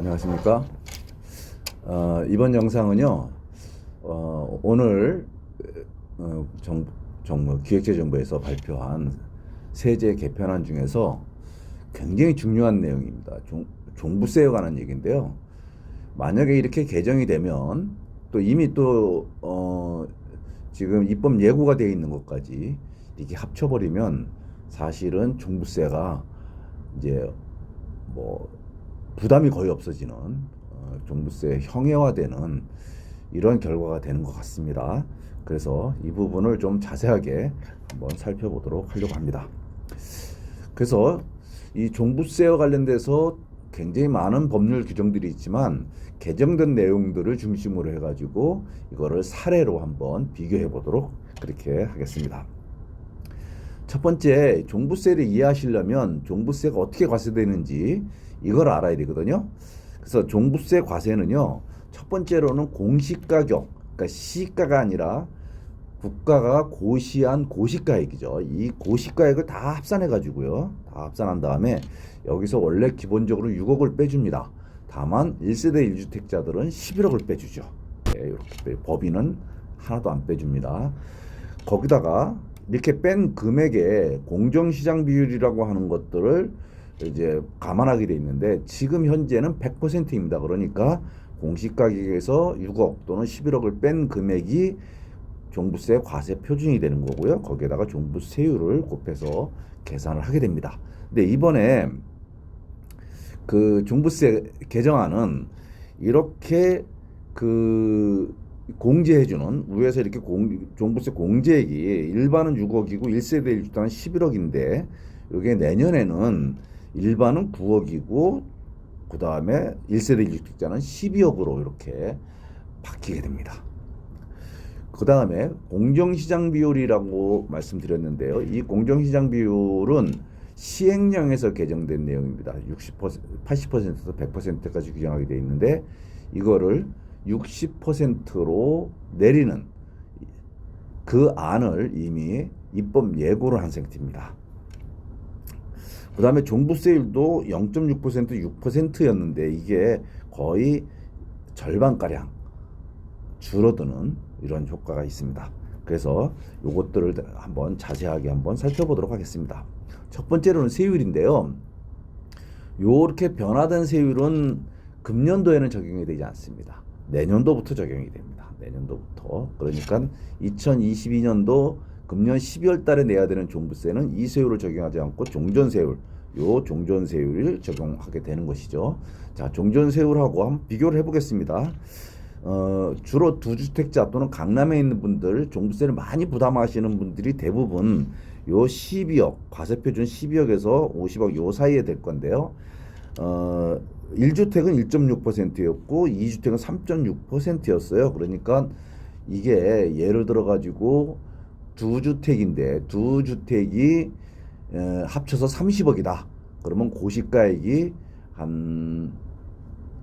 안녕하십니까? 어, 이번 영상은요, 어, 오늘 어, 정, 정부 기획재정부에서 발표한 세제 개편안 중에서 굉장히 중요한 내용입니다. 종, 종부세에 관한 얘기인데요. 만약에 이렇게 개정이 되면 또 이미 또 어, 지금 입법 예고가 되어 있는 것까지 이렇게 합쳐버리면 사실은 종부세가 이제 뭐 부담이 거의 없어지는 어, 종부세 형해화되는 이런 결과가 되는 것 같습니다. 그래서 이 부분을 좀 자세하게 한번 살펴보도록 하려고 합니다. 그래서 이 종부세와 관련돼서 굉장히 많은 법률 규정들이 있지만 개정된 내용들을 중심으로 해가지고 이거를 사례로 한번 비교해 보도록 그렇게 하겠습니다. 첫 번째 종부세를 이해하시려면 종부세가 어떻게 과세되는지 이걸 알아야 되거든요. 그래서 종부세 과세는요. 첫 번째로는 공시가격, 그러니까 시가가 아니라 국가가 고시한 고시가액이죠. 이 고시가액을 다 합산해 가지고요. 다 합산한 다음에 여기서 원래 기본적으로 6억을 빼줍니다. 다만 1세대 1주택자들은 11억을 빼주죠. 네, 이렇게 빼- 법인은 하나도 안 빼줍니다. 거기다가 이렇게 뺀 금액의 공정시장 비율이라고 하는 것들을 이제 감안하게 돼 있는데 지금 현재는 100%입니다. 그러니까 공시 가격에서 6억 또는 11억을 뺀 금액이 종부세 과세 표준이 되는 거고요. 거기에다가 종부세율을 곱해서 계산을 하게 됩니다. 근데 이번에 그 종부세 개정안은 이렇게 그 공제해주는 위에서 이렇게 공, 종부세 공제액이 일반은 6억이고 1세대 1주택은 11억인데 이게 내년에는 일반은 9억이고 그 다음에 1세대 1주택자는 12억으로 이렇게 바뀌게 됩니다. 그 다음에 공정시장 비율이라고 말씀드렸는데요. 이 공정시장 비율은 시행령에서 개정된 내용입니다. 60% 80%에서 100%까지 규정하게 되어 있는데 이거를 60%로 내리는 그 안을 이미 입법 예고를 한 상태입니다. 그 다음에 종부세율도 0.6% 6%였는데 이게 거의 절반가량 줄어드는 이런 효과가 있습니다. 그래서 요것들을 한번 자세하게 한번 살펴보도록 하겠습니다. 첫 번째로는 세율인데요. 요렇게 변화된 세율은 금년도에는 적용이 되지 않습니다. 내년도부터 적용이 됩니다. 내년도부터. 그러니까 2022년도 금년 12월 달에 내야 되는 종부세는 이 세율을 적용하지 않고 종전세율, 요 종전세율을 적용하게 되는 것이죠. 자, 종전세율하고 한번 비교를 해보겠습니다. 어, 주로 두 주택자 또는 강남에 있는 분들 종부세를 많이 부담하시는 분들이 대부분 요 12억 과세표준 12억에서 50억 요 사이에 될 건데요. 어, 1주택은 1.6%였고 2주택은 3.6%였어요. 그러니까 이게 예를 들어 가지고 두 주택인데 두 주택이 에, 합쳐서 30억이다. 그러면 고시가액이 한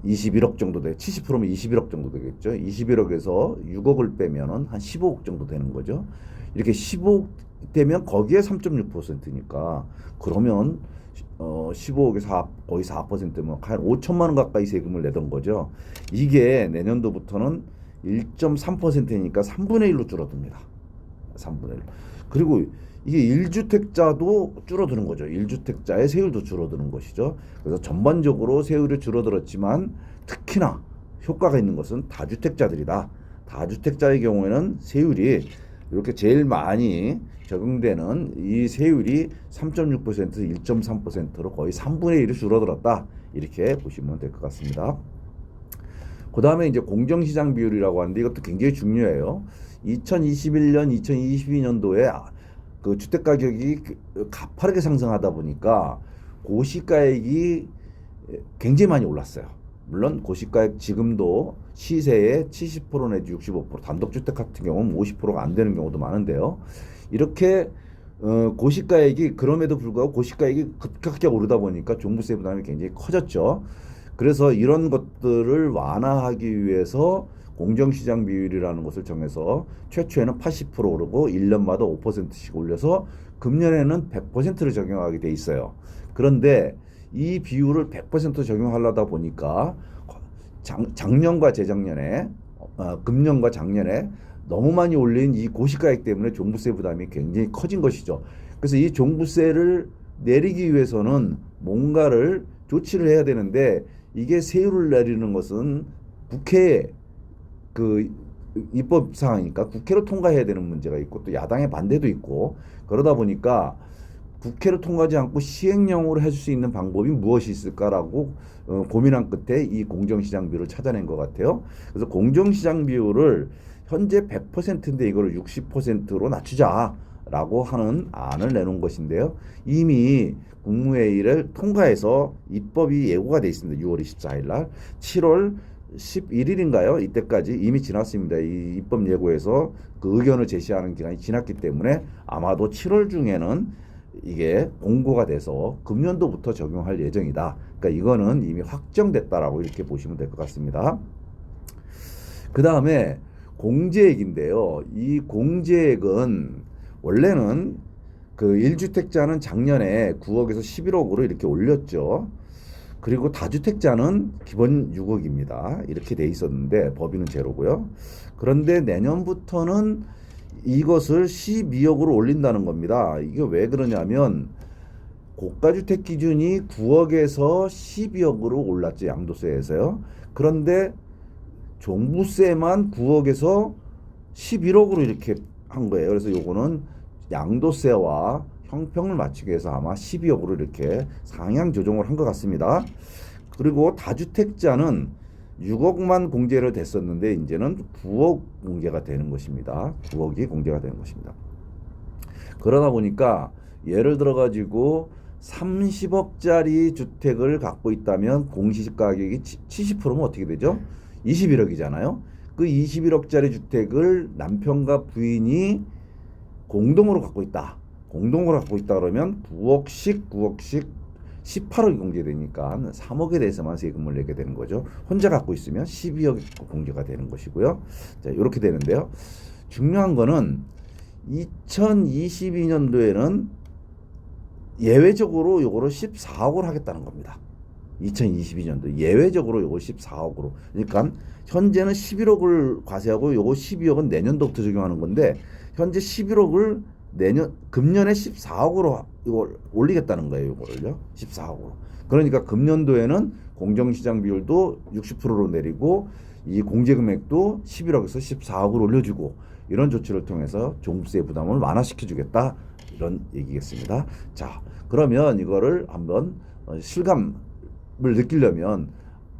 21억 정도 돼. 70%면 21억 정도 되겠죠. 21억에서 6억을 빼면은 한 15억 정도 되는 거죠. 이렇게 15억 되면 거기에 3.6%니까 그러면 어 15억에 4 거의 4%면 한 5천만 원 가까이 세금을 내던 거죠. 이게 내년도부터는 1.3%니까 3분의 1로 줄어듭니다. 3분의 1. 그리고 이게 1주택자도 줄어드는 거죠. 1주택자의 세율도 줄어드는 것이죠. 그래서 전반적으로 세율이 줄어들었지만 특히나 효과가 있는 것은 다주택자들이다. 다주택자의 경우에는 세율이 이렇게 제일 많이 적용되는 이 세율이 3.6%에서 1.3%로 거의 3분의 1이 줄어들었다. 이렇게 보시면 될 것 같습니다. 그 다음에 이제 공정시장 비율이라고 하는데 이것도 굉장히 중요해요. 2021년, 2022년도에 그 주택 가격이 그 가파르게 상승하다 보니까 고시가액이 굉장히 많이 올랐어요. 물론 고시가액 지금도 시세의 70% 내지 65% 단독주택 같은 경우는 50%가 안 되는 경우도 많은데요. 이렇게 어, 고시가액이 그럼에도 불구하고 고시가액이 급격하게 오르다 보니까 종부세 부담이 굉장히 커졌죠. 그래서 이런 것들을 완화하기 위해서 공정시장 비율이라는 것을 정해서 최초에는 80% 오르고 1년마다 5%씩 올려서 금년에는 100%를 적용하게 돼 있어요. 그런데 이 비율을 100% 적용하려다 보니까 작, 작년과 재작년에 어, 금년과 작년에 너무 많이 올린 이 고시가액 때문에 종부세 부담이 굉장히 커진 것이죠. 그래서 이 종부세를 내리기 위해서는 뭔가를 조치를 해야 되는데 이게 세율을 내리는 것은 국회에 그 입법 사항이니까 국회로 통과해야 되는 문제가 있고 또 야당의 반대도 있고 그러다 보니까 국회를 통과하지 않고 시행령으로 해줄 수 있는 방법이 무엇이 있을까라고 어, 고민한 끝에 이 공정시장 비율을 찾아낸 것 같아요. 그래서 공정시장 비율을 현재 100%인데 이거를 60%로 낮추자라고 하는 안을 내놓은 것인데요. 이미 국무회의를 통과해서 입법이 예고가 돼 있습니다. 6월 24일 날 7월 11일인가요? 이때까지 이미 지났습니다. 이 입법 예고에서 그 의견을 제시하는 기간이 지났기 때문에 아마도 7월 중에는 이게 공고가 돼서 금년도부터 적용할 예정이다. 그러니까 이거는 이미 확정됐다라고 이렇게 보시면 될 것 같습니다. 그 다음에 공제액인데요. 이 공제액은 원래는 그 1주택자는 작년에 9억에서 11억으로 이렇게 올렸죠. 그리고 다주택자는 기본 6억입니다. 이렇게 돼 있었는데 법인은 제로고요. 그런데 내년부터는 이것을 12억으로 올린다는 겁니다. 이게 왜 그러냐면 고가주택 기준이 9억에서 12억으로 올랐죠. 양도세에서요. 그런데 종부세만 9억에서 11억으로 이렇게 한 거예요. 그래서 요거는 양도세와 형평을 맞추기 위해서 아마 12억으로 이렇게 상향 조정을 한 것 같습니다. 그리고 다주택자는 6억만 공제를 됐었는데 이제는 9억 공제가 되는 것입니다. 9억이 공제가 되는 것입니다. 그러다 보니까 예를 들어 가지고 30억짜리 주택을 갖고 있다면 공시지가 가격이 70%면 어떻게 되죠? 21억이잖아요. 그 21억짜리 주택을 남편과 부인이 공동으로 갖고 있다. 공동으로 갖고 있다 그러면 9억씩 9억씩 18억이 공제되니까 3억에 대해서만 세금을 내게 되는 거죠. 혼자 갖고 있으면 12억이 공제가 되는 것이고요. 자, 이렇게 되는데요. 중요한 거는 2022년도에는 예외적으로 요거를 14억으로 하겠다는 겁니다. 2022년도 예외적으로 요거 14억으로. 그러니까 현재는 11억을 과세하고 요거 12억은 내년도부터 적용하는 건데 현재 11억을 내년 금년에 14억으로 이걸 올리겠다는 거예요. 이거를요. 14억으로. 그러니까 금년도에는 공정시장 비율도 60%로 내리고 이 공제 금액도 11억에서 14억으로 올려주고 이런 조치를 통해서 종부세 부담을 완화시켜 주겠다 이런 얘기겠습니다. 자, 그러면 이거를 한번 어, 실감을 느끼려면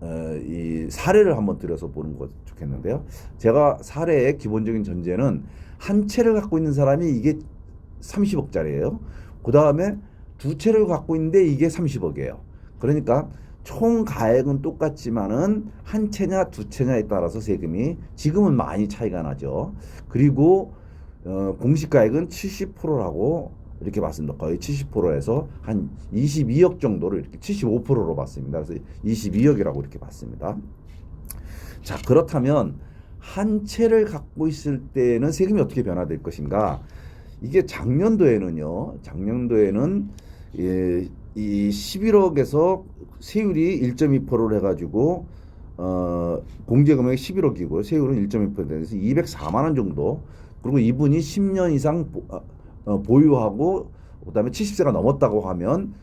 어, 이 사례를 한번 들여서 보는 것 좋겠는데요. 제가 사례의 기본적인 전제는 한 채를 갖고 있는 사람이 이게 30억짜리예요. 그 다음에 두 채를 갖고 있는데 이게 30억이에요. 그러니까 총 가액은 똑같지만은 한 채냐 두 채냐에 따라서 세금이 지금은 많이 차이가 나죠. 그리고 어, 공시가액은 70%라고 이렇게 봤습니다. 거의 70%에서 한 22억 정도를 이렇게 75%로 봤습니다. 그래서 22억이라고 이렇게 봤습니다. 자, 그렇다면 한 채를 갖고 있을 때는 세금이 어떻게 변화될 것인가? 이게 작년도에는요. 작년도에는 예, 이 11억에서 세율이 1.2%를 해가지고 어, 공제 금액이 11억이고 세율은 1.2%에서 204만 원 정도. 그리고 이분이 10년 이상 보, 어, 보유하고 그다음에 70세가 넘었다고 하면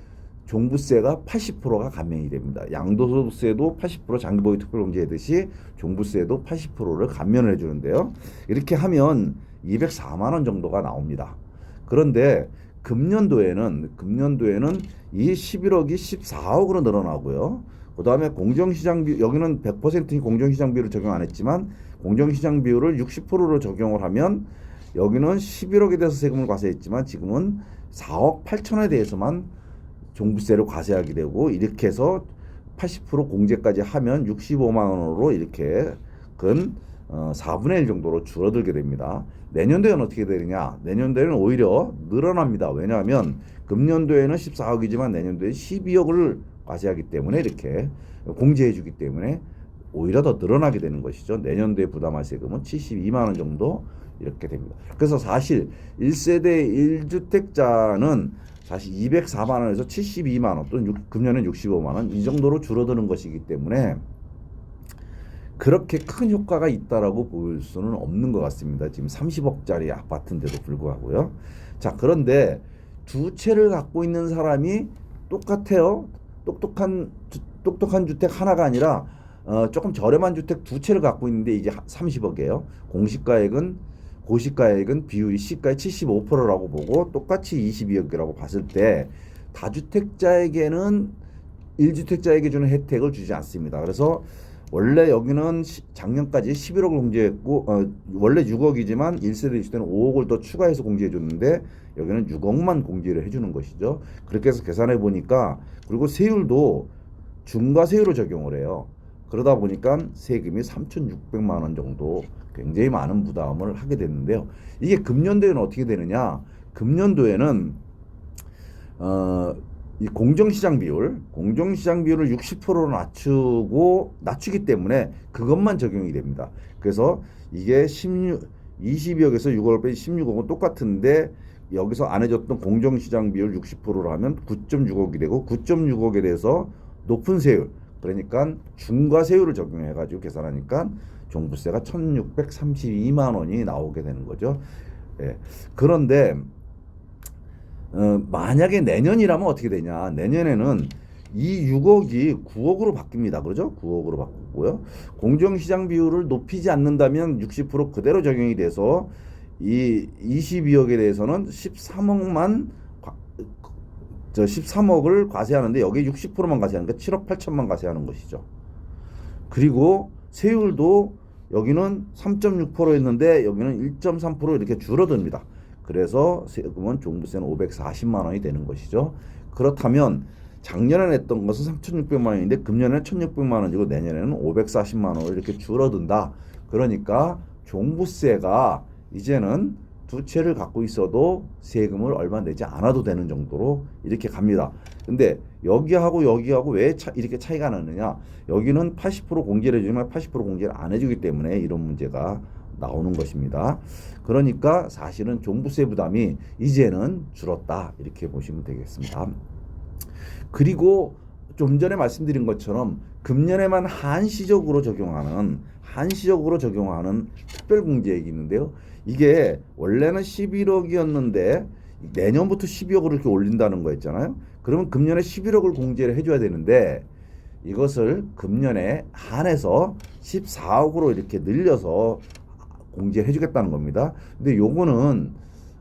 종부세가 80%가 감면이 됩니다. 양도소득세도 80% 장기보유 특별공제하듯이 종부세도 80%를 감면을 해주는데요. 이렇게 하면 204만 원 정도가 나옵니다. 그런데 금년도에는 금년도에는 이 11억이 14억으로 늘어나고요. 그다음에 공정시장 비 여기는 100% 공정시장 비율을 적용 안 했지만 공정시장 비율을 60%로 적용을 하면 여기는 11억에 대해서 세금을 과세했지만 지금은 4억 8천에 대해서만 종부세를 과세하게 되고 이렇게 해서 80% 공제까지 하면 65만 원으로 이렇게 근 어, 4분의 1 정도로 줄어들게 됩니다. 내년도에는 어떻게 되느냐? 내년도에는 오히려 늘어납니다. 왜냐하면 금년도에는 14억이지만 내년도에 12억을 과세하기 때문에 이렇게 공제해 주기 때문에 오히려 더 늘어나게 되는 것이죠. 내년도에 부담할 세금은 72만 원 정도 이렇게 됩니다. 그래서 사실 1세대 1주택자는 사실 204만 원에서 72만 원 또는 육- 금년엔 65만 원 이 정도로 줄어드는 것이기 때문에 그렇게 큰 효과가 있다라고 볼 수는 없는 것 같습니다. 지금 30억짜리 아파트인데도 불구하고요. 자 그런데 두 채를 갖고 있는 사람이 똑같아요. 똑똑한 주- 똑똑한 주택 하나가 아니라 어, 조금 저렴한 주택 두 채를 갖고 있는데 이게 30억이에요. 공시가액은 고시가액은 비율이 시가의 75%라고 보고 똑같이 22억이라고 봤을 때 다주택자에게는 1주택자에게 주는 혜택을 주지 않습니다. 그래서 원래 여기는 시- 작년까지 11억을 공제했고 어, 원래 6억이지만 1세대 있을 때는 5억을 더 추가해서 공제해 줬는데 여기는 6억만 공제를 해주는 것이죠. 그렇게 해서 계산해 보니까 그리고 세율도 중과세율을 적용을 해요. 그러다 보니까 세금이 3,600만 원 정도 굉장히 많은 부담을 하게 됐는데요. 이게 금년도에는 어떻게 되느냐? 금년도에는 어, 이 공정시장 비율, 공정시장 비율을 60%로 낮추고 낮추기 때문에 그것만 적용이 됩니다. 그래서 이게 16, 22억에서 6억을 빼지 16억은 똑같은데 여기서 안 해줬던 공정시장 비율 60%로 하면 9.6억이 되고 9.6억에 대해서 높은 세율, 그러니까 중과세율을 적용해 가지고 계산하니까 종부세가 1,632만 원이 나오게 되는 거죠. 예. 그런데 어, 만약에 내년이라면 어떻게 되냐? 내년에는 이 6억이 9억으로 바뀝니다. 그러죠? 9억으로 바꾸고요. 공정시장 비율을 높이지 않는다면 60% 그대로 적용이 돼서 이 22억에 대해서는 13억만 저 13억을 과세하는데 여기에 60%만 과세하니까 7억 8천만 과세하는 것이죠. 그리고 세율도 여기는 3.6%였는데 여기는 1.3% 이렇게 줄어듭니다. 그래서 세금은 종부세는 540만 원이 되는 것이죠. 그렇다면 작년에 냈던 것은 3,600만 원인데 금년에는 1,600만 원이고 내년에는 540만 원을 이렇게 줄어든다. 그러니까 종부세가 이제는 두 채를 갖고 있어도 세금을 얼마 내지 않아도 되는 정도로 이렇게 갑니다. 근데 여기하고 여기하고 왜 차, 이렇게 차이가 나느냐? 여기는 80% 공제를 해주지만 80% 공제를 안 해주기 때문에 이런 문제가 나오는 것입니다. 그러니까 사실은 종부세 부담이 이제는 줄었다 이렇게 보시면 되겠습니다. 그리고 좀 전에 말씀드린 것처럼 금년에만 한시적으로 적용하는 한시적으로 적용하는 특별공제액이 있는데요. 이게 원래는 11억이었는데 내년부터 12억으로 이렇게 올린다는 거였잖아요. 그러면 금년에 11억을 공제를 해줘야 되는데 이것을 금년에 한해서 14억으로 이렇게 늘려서 공제해 주겠다는 겁니다. 근데 요거는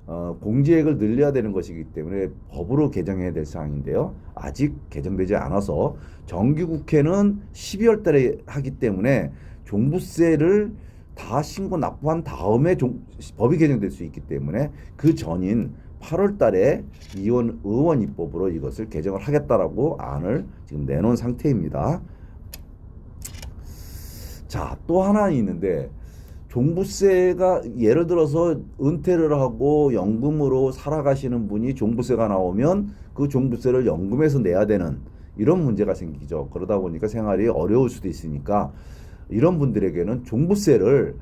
어, 공제액을 늘려야 되는 것이기 때문에 법으로 개정해야 될 사항인데요. 아직 개정되지 않아서 정기국회는 12월 달에 하기 때문에 종부세를 다 신고 납부한 다음에 종, 법이 개정될 수 있기 때문에 그 전인 8월 달에 이원 의원 입법으로 이것을 개정을 하겠다라고 안을 지금 내놓은 상태입니다. 자, 또 하나 있는데 종부세가 예를 들어서 은퇴를 하고 연금으로 살아가시는 분이 종부세가 나오면 그 종부세를 연금에서 내야 되는 이런 문제가 생기죠. 그러다 보니까 생활이 어려울 수도 있으니까 이런 분들에게는 종부세를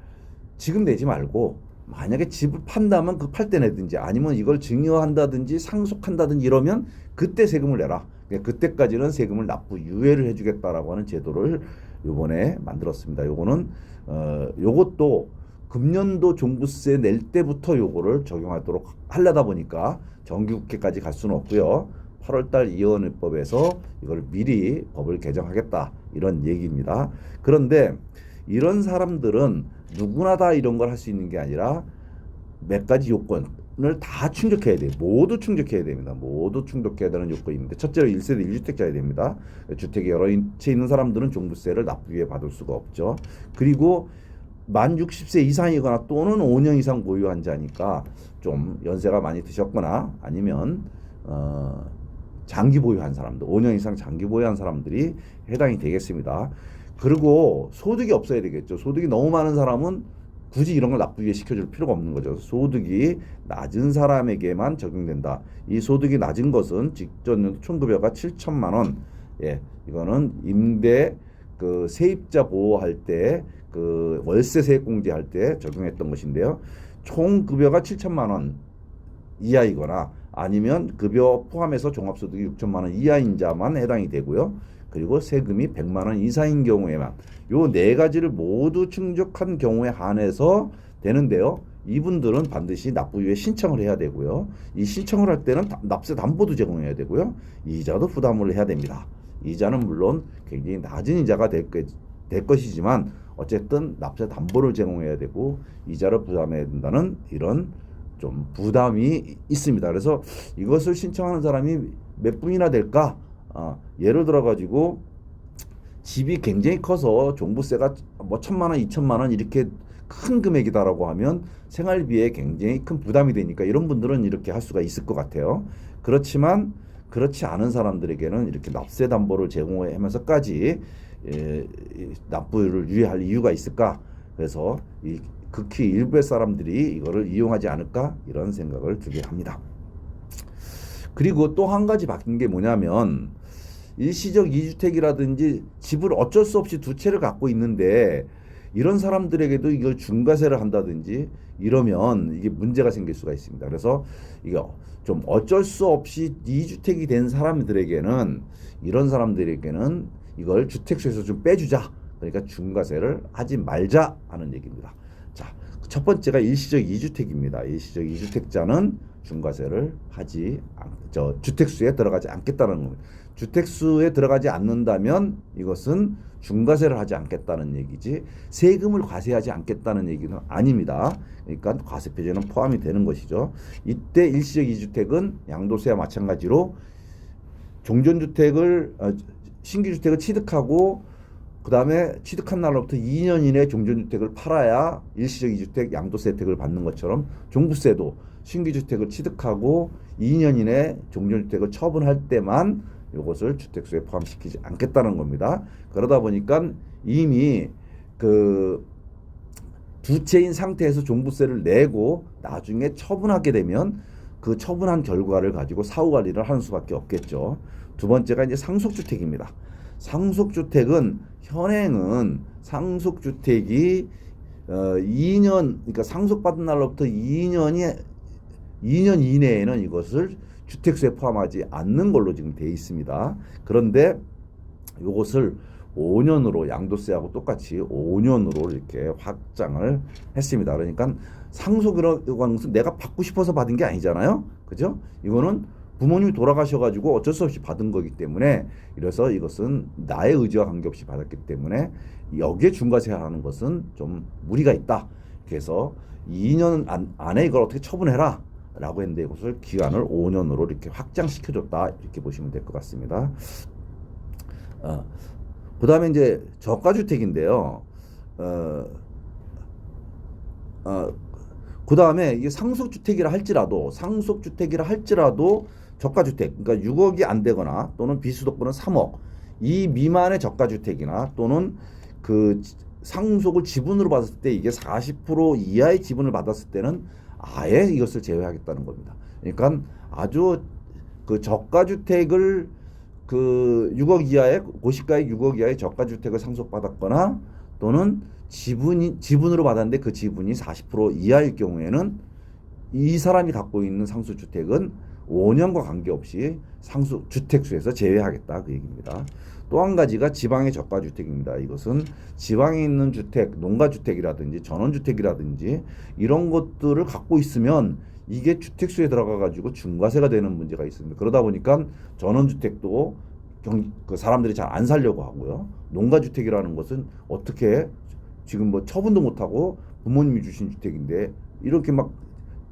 지금 내지 말고 만약에 집을 판다면 그 팔 때 내든지 아니면 이걸 증여한다든지 상속한다든지 이러면 그때 세금을 내라. 그러니까 그때까지는 세금을 납부 유예를 해주겠다라고 하는 제도를 요번에 만들었습니다. 요거는 어 요것도 금년도 종부세 낼 때부터 요거를 적용하도록 하려다 보니까 정기국회까지 갈 수는 없고요. 8월달 이원입법에서 이걸 미리 법을 개정하겠다 이런 얘기입니다. 그런데 이런 사람들은 누구나 다 이런 걸 할 수 있는 게 아니라 몇 가지 요건을 다 충족해야 돼요. 모두 충족해야 됩니다. 모두 충족해야 되는 요건이 있는데 첫째로 1세대 1주택자야 됩니다. 주택이 여러 채 있는 사람들은 종부세를 납부에 받을 수가 없죠. 그리고 만 60세 이상이거나 또는 5년 이상 보유한 자니까 좀 연세가 많이 드셨거나 아니면 어 장기 보유한 사람들, 5년 이상 장기 보유한 사람들이 해당이 되겠습니다. 그리고 소득이 없어야 되겠죠. 소득이 너무 많은 사람은 굳이 이런 걸 납부에 시켜줄 필요가 없는 거죠. 소득이 낮은 사람에게만 적용된다. 이 소득이 낮은 것은 직전 총급여가 7천만 원. 예, 이거는 임대 그 세입자 보호할 때 그 월세 세액 공제 할 때 적용했던 것인데요. 총 급여가 7천만 원 이하이거나 아니면 급여 포함해서 종합소득이 6천만 원 이하인 자만 해당이 되고요. 그리고 세금이 100만 원 이상인 경우에만 요 네 가지를 모두 충족한 경우에 한해서 되는데요. 이분들은 반드시 납부유예 신청을 해야 되고요. 이 신청을 할 때는 다- 납세 담보도 제공해야 되고요. 이자도 부담을 해야 됩니다. 이자는 물론 굉장히 낮은 이자가 될, 것- 될 것이지만 어쨌든 납세 담보를 제공해야 되고 이자를 부담해야 된다는 이런 좀 부담이 있습니다. 그래서 이것을 신청하는 사람이 몇 분이나 될까? 아, 예를 들어 가지고 집이 굉장히 커서 종부세가 뭐 천만 원, 이천만 원 이렇게 큰 금액이다라고 하면 생활비에 굉장히 큰 부담이 되니까 이런 분들은 이렇게 할 수가 있을 것 같아요. 그렇지만 그렇지 않은 사람들에게는 이렇게 납세 담보를 제공하면서까지 예, 이 납부를 유예할 이유가 있을까? 그래서 이 극히 일부의 사람들이 이거를 이용하지 않을까 이런 생각을 들게 합니다. 그리고 또 한 가지 바뀐 게 뭐냐면 일시적 이주택이라든지 집을 어쩔 수 없이 두 채를 갖고 있는데 이런 사람들에게도 이걸 중과세를 한다든지 이러면 이게 문제가 생길 수가 있습니다. 그래서 이게 좀 어쩔 수 없이 이주택이 된 사람들에게는 이런 사람들에게는 이걸 주택수에서 좀 빼주자. 그러니까 중과세를 하지 말자 하는 얘기입니다. 자, 첫 번째가 일시적 이주택입니다. 일시적 이주택자는 중과세를 하지 않, 저 주택수에 들어가지 않겠다는 겁니다. 주택수에 들어가지 않는다면 이것은 중과세를 하지 않겠다는 얘기지 세금을 과세하지 않겠다는 얘기는 아닙니다. 그러니까 과세 표제는 포함이 되는 것이죠. 이때 일시적 이주택은 양도세와 마찬가지로 종전주택을 어, 신규 주택을 취득하고 그 다음에 취득한 날로부터 2년 이내 종전주택을 팔아야 일시적 이주택 양도세 혜택을 받는 것처럼 종부세도 신규주택을 취득하고 2년 이내 종전주택을 처분할 때만 이것을 주택수에 포함시키지 않겠다는 겁니다. 그러다 보니까 이미 그두 채인 상태에서 종부세를 내고 나중에 처분하게 되면 그 처분한 결과를 가지고 사후 관리를 하는 수밖에 없겠죠. 두 번째가 이제 상속주택입니다. 상속주택은 현행은 상속주택이 어 2년 그러니까 상속받은 날로부터 2년이 2년 이내에는 이것을 주택수에 포함하지 않는 걸로 지금 돼 있습니다. 그런데 이것을 5년으로 양도세하고 똑같이 5년으로 이렇게 확장을 했습니다. 그러니까 상속이라고 하는 것은 내가 받고 싶어서 받은 게 아니잖아요. 그죠? 이거는 부모님이 돌아가셔가지고 어쩔 수 없이 받은 거기 때문에 이래서 이것은 나의 의지와 관계없이 받았기 때문에 여기에 중과세 하는 것은 좀 무리가 있다. 그래서 2년 안, 안에 이걸 어떻게 처분해라. 라고 했는데 이것을 기간을 5년으로 이렇게 확장시켜줬다. 이렇게 보시면 될 것 같습니다. 어, 그 다음에 이제 저가주택인데요. 어, 어, 그 다음에 이게 상속주택이라 할지라도, 상속주택이라 할지라도 저가주택, 그러니까 6억이 안 되거나 또는 비수도권은 3억, 이 미만의 저가주택이나 또는 그 지- 상속을 지분으로 받았을 때 이게 40% 이하의 지분을 받았을 때는 아예 이것을 제외하겠다는 겁니다. 그러니까 아주 그 저가주택을 그 6억 이하의 고시가의 6억 이하의 저가주택을 상속받았거나 또는 지분이 지분으로 받았는데 그 지분이 40% 이하일 경우에는 이 사람이 갖고 있는 상수주택은 5년과 관계없이 상수 주택수에서 제외하겠다 그 얘기입니다. 또 한 가지가 지방의 저가 주택입니다. 이것은 지방에 있는 주택, 농가 주택이라든지 전원 주택이라든지 이런 것들을 갖고 있으면 이게 주택수에 들어가 가지고 중과세가 되는 문제가 있습니다. 그러다 보니까 전원 주택도 경, 그 사람들이 잘 안 살려고 하고요. 농가 주택이라는 것은 어떻게 지금 뭐 처분도 못 하고 부모님이 주신 주택인데 이렇게 막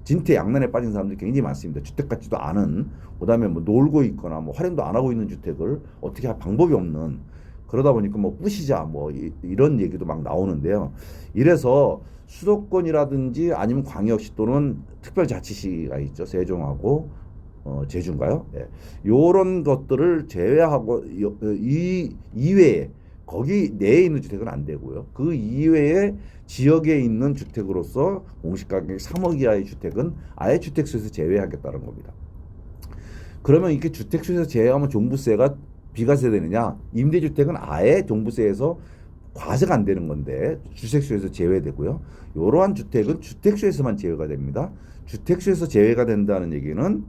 진퇴 양난에 빠진 사람들이 굉장히 많습니다. 주택 같지도 않은 그다음에 뭐 놀고 있거나 뭐 활용도 안 하고 있는 주택을 어떻게 할 방법이 없는 그러다 보니까 뭐 부시자 뭐 이, 이런 얘기도 막 나오는데요. 이래서 수도권이라든지 아니면 광역시 또는 특별자치시가 있죠. 세종하고 어, 제주인가요? 예. 요런 것들을 제외하고 요- 이 이외에 거기 내에 있는 주택은 안 되고요. 그 이외에 지역에 있는 주택으로서 공시가격이 3억 이하의 주택은 아예 주택수에서 제외하겠다는 겁니다. 그러면 이렇게 주택수에서 제외하면 종부세가 비과세 되느냐? 임대주택은 아예 종부세에서 과세가 안 되는 건데 주택수에서 제외되고요. 이러한 주택은 주택수에서만 제외가 됩니다. 주택수에서 제외가 된다는 얘기는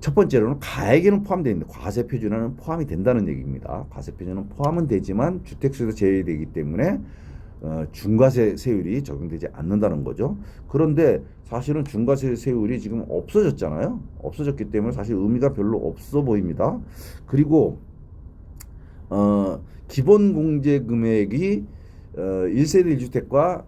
첫 번째로는 가액에는 포함되어 있는데 과세 표준에는 포함이 된다는 얘기입니다. 과세 표준은 포함은 되지만 주택수에서 제외되기 때문에 어, 중과세 세율이 적용되지 않는다는 거죠. 그런데 사실은 중과세 세율이 지금 없어졌잖아요. 없어졌기 때문에 사실 의미가 별로 없어 보입니다. 그리고 어, 기본 공제 금액이 어, 1세대 1주택과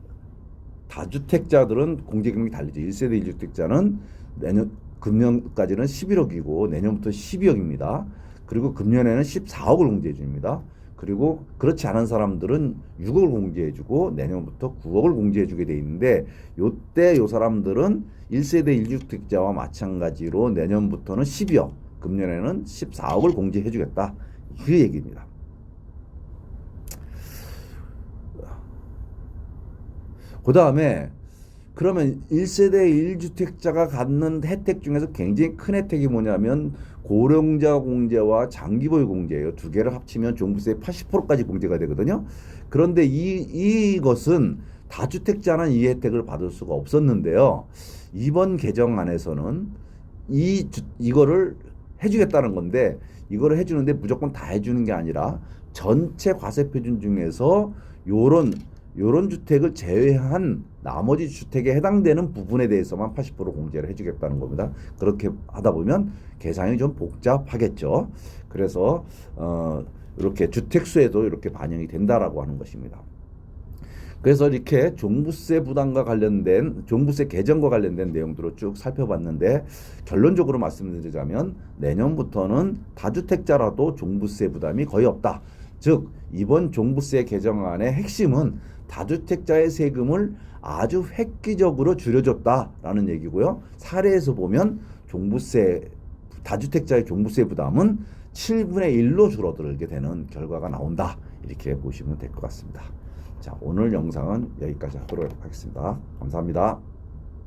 다주택자들은 공제 금액이 다르죠. 1세대 1주택자는 내년 금년까지는 11억이고 내년부터 12억입니다. 그리고 금년에는 14억을 공제해 줍니다. 그리고 그렇지 않은 사람들은 6억을 공제해 주고 내년부터 9억을 공제해 주게 돼 있는데 요때 요 사람들은 1세대 1주택자와 마찬가지로 내년부터는 12억, 금년에는 14억을 공제해 주겠다. 그 얘기입니다. 그 다음에 그러면 1세대 1주택자가 갖는 혜택 중에서 굉장히 큰 혜택이 뭐냐면 고령자 공제와 장기보유 공제예요. 두 개를 합치면 종부세 80%까지 공제가 되거든요. 그런데 이 이것은 다주택자는 이 혜택을 받을 수가 없었는데요. 이번 개정안에서는 이 주, 이거를 해주겠다는 건데 이거를 해주는데 무조건 다 해주는 게 아니라 전체 과세 표준 중에서 요런 요런 주택을 제외한 나머지 주택에 해당되는 부분에 대해서만 80% 공제를 해주겠다는 겁니다. 그렇게 하다 보면 계산이 좀 복잡하겠죠. 그래서 어 이렇게 주택수에도 이렇게 반영이 된다라고 하는 것입니다. 그래서 이렇게 종부세 부담과 관련된 종부세 개정과 관련된 내용들을 쭉 살펴봤는데 결론적으로 말씀드리자면 내년부터는 다주택자라도 종부세 부담이 거의 없다. 즉 이번 종부세 개정안의 핵심은 다주택자의 세금을 아주 획기적으로 줄여줬다라는 얘기고요. 사례에서 보면 종부세 다주택자의 종부세 부담은 7분의 1로 줄어들게 되는 결과가 나온다. 이렇게 보시면 될 것 같습니다. 자, 오늘 영상은 여기까지 하도록 하겠습니다. 감사합니다.